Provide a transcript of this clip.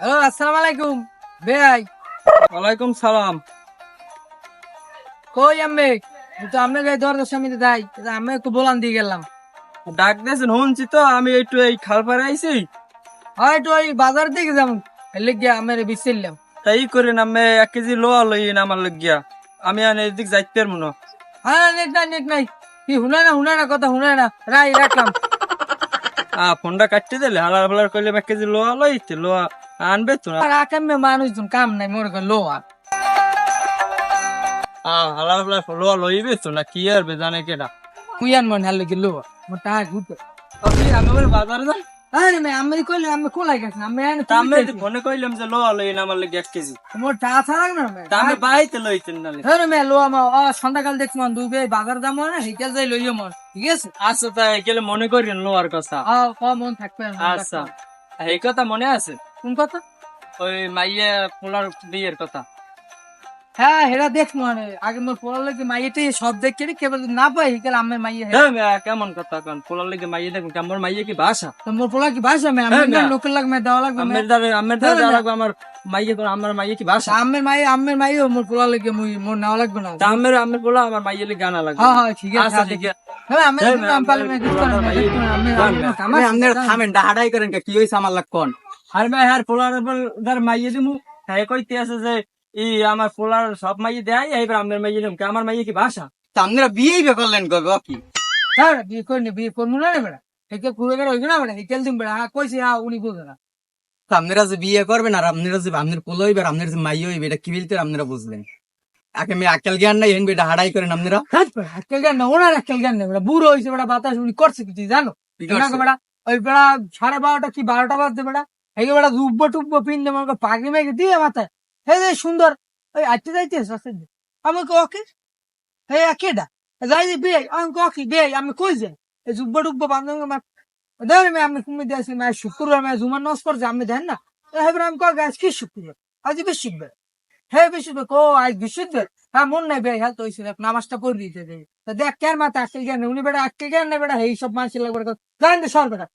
Hello আসসালামু আলাইকুম। বেআই ওয়ালাইকুম সালাম। কই আমি তো আপনাকে দরজার সামনে যাই। আমি একটু বলান দিয়ে গেলাম। ডাক দিয়েছেন শুনছি তো আমি একটু এই খাল পাড়ে আইছি হয়তো ওই বাজার দিকে যাব। এলে গিয়ে আমার বিচেললাম তাই করেন আমি এক কেজি লোয়া লই আমার লাগিয়া। আমি আর এদিক যাইতে পারব না। হ্যাঁ নেট নাই নেট নাই। কি শুনে না শুনে না কথা শুনে না। রাই রাখলাম। আ ফোনটা কাটতে দিলে হালার ফালার করলে এক কেজি লোয়া লইতে লোয়া আনবে তো আর আকামে মানুষজন কাম নাই মনে কর লো আর আ হালার ফালার লোয়া লইবে তো না কি আর বে জানে কেটা কুইয়ান মন হালে কি লো মোর টাকা ঘুরতে। আপনি বলে বাজারে যান? আরে মে আমি কইলে আমি কোলাই গেছি আমি এনে তা আমি ফোনে কইলাম যে লোয়া লই আমার লাগে এক কেজি। মোর টাকা ছাড়া না মে তা আমি বাইতে লইতেন নালে। মে লো আমা আ সন্ধ্যাকাল দেখছ মন দুবে বাজার দাম না হেকেল যাই লইও মন ঠিক আছে? আচ্ছা তাই গেলে মনে করেন কথা। আ ক মন থাকবে আচ্ছা। এই কথা মনে আছে? কোন কথা? ওই মাইয়া পোলার বিয়ের কথা। হ্যাঁ হেরা দেখ মানে আগে মোর পড়ার লাগে মাইয়েটাই সব দেখে রে, কেবল না পাই হেকেল আমি মাইয়ে হ্যাঁ কেমন কথা কন? পোলার লাগে মাইয়া দেখুন আমার মাইয়া কি ভাষা তো মোর পড়া কি ভাষা মে আমি না। লোকের লাগবে দেওয়া লাগবে মে। আমের দ্বারা আমের দ্বারা হ্যাঁ, না। লাগবে আমার মাইয়া কোন আমার মাইয়া কি ভাষা আমের মাই আমের মাই মোর পোলা লাগে মুই মোর নাও লাগবে না। তা আমের আমের পোলা আমার মাইয়া লাগে গানা লাগবে। হ্যাঁ হ্যাঁ ঠিক আছে আচ্ছা হ্যাঁ, ঠিক আছে। হ্যাঁ আমি আমি পারলে আমি আমি- থামেন ডাহাডাই করেন কি হয়েছে আমার লাগ কোন? আর ভাই আর পোলার মাইয়া দিমু হ্যাঁ কইতে আছে যে ই আমার পোলার সব মাইয়া দেয় এইবার আমের মাইয়া কে? আমার মাইয়া কি ভাষা আপনারা বিয়েই বে করলেন কবে কি? হ্যাঁ বিয়ে করি বিয়ে করব না রে বেড়া হেকে ঘুরে গেলে ওইগুলো না বেড়া দিম বেড়া হ্যাঁ কইছি হ্যাঁ উনি বুঝে না। আপনারা যে বিয়ে করবেন আর আপনারা যে আপনার পোলো হইবে আর আপনার যে মাই হইবে এটা কি বলতে আপনারা বুঝলেন? আগে মেয়ে আকেল জ্ঞান নাই হেন বেটা হাড়াই করেন আপনারা? হাক্কেল জ্ঞান না ওনার হাক্কেল জ্ঞান নেই বেড়া বুড়ো হয়েছে বেড়া বাতাস উনি করছে কিছু জানো? বেড়া ওই বেড়া সাড়ে বারোটা কি বারোটা বাজতে বেড়া হেকে বেড়া টুব্বো পাগড়ি মেঘে দিয়ে মাথায় হে রে সুন্দর ওই আজকে যাইতে আমি ওকে হে কেডা যাই যে বিয়ে আমি ককি বিয়ে আমি কই যাই? এই জুব্বো টুব্বো বান্ধব দেখ আমি আমি তুমি দিয়েছি মানে শুক্রবার মানে জুমার নস করছে আমি দেন না? এবার আমি কক আজ কি শুক্রবার? আজ বৃহস্পতিবার। হে বৃহস্পতিবার কো আজ বৃহস্পতিবার? হ্যাঁ মন নাই বেড়া হেলথ হয়েছিল নামাজটা করে দিতে দেখ কেন মাথা আজকে জ্ঞান উনি বেড়া আজকে জ্ঞান নেই বেড়া, এই সব মানুষের লাগবে জানেন সর বেড়া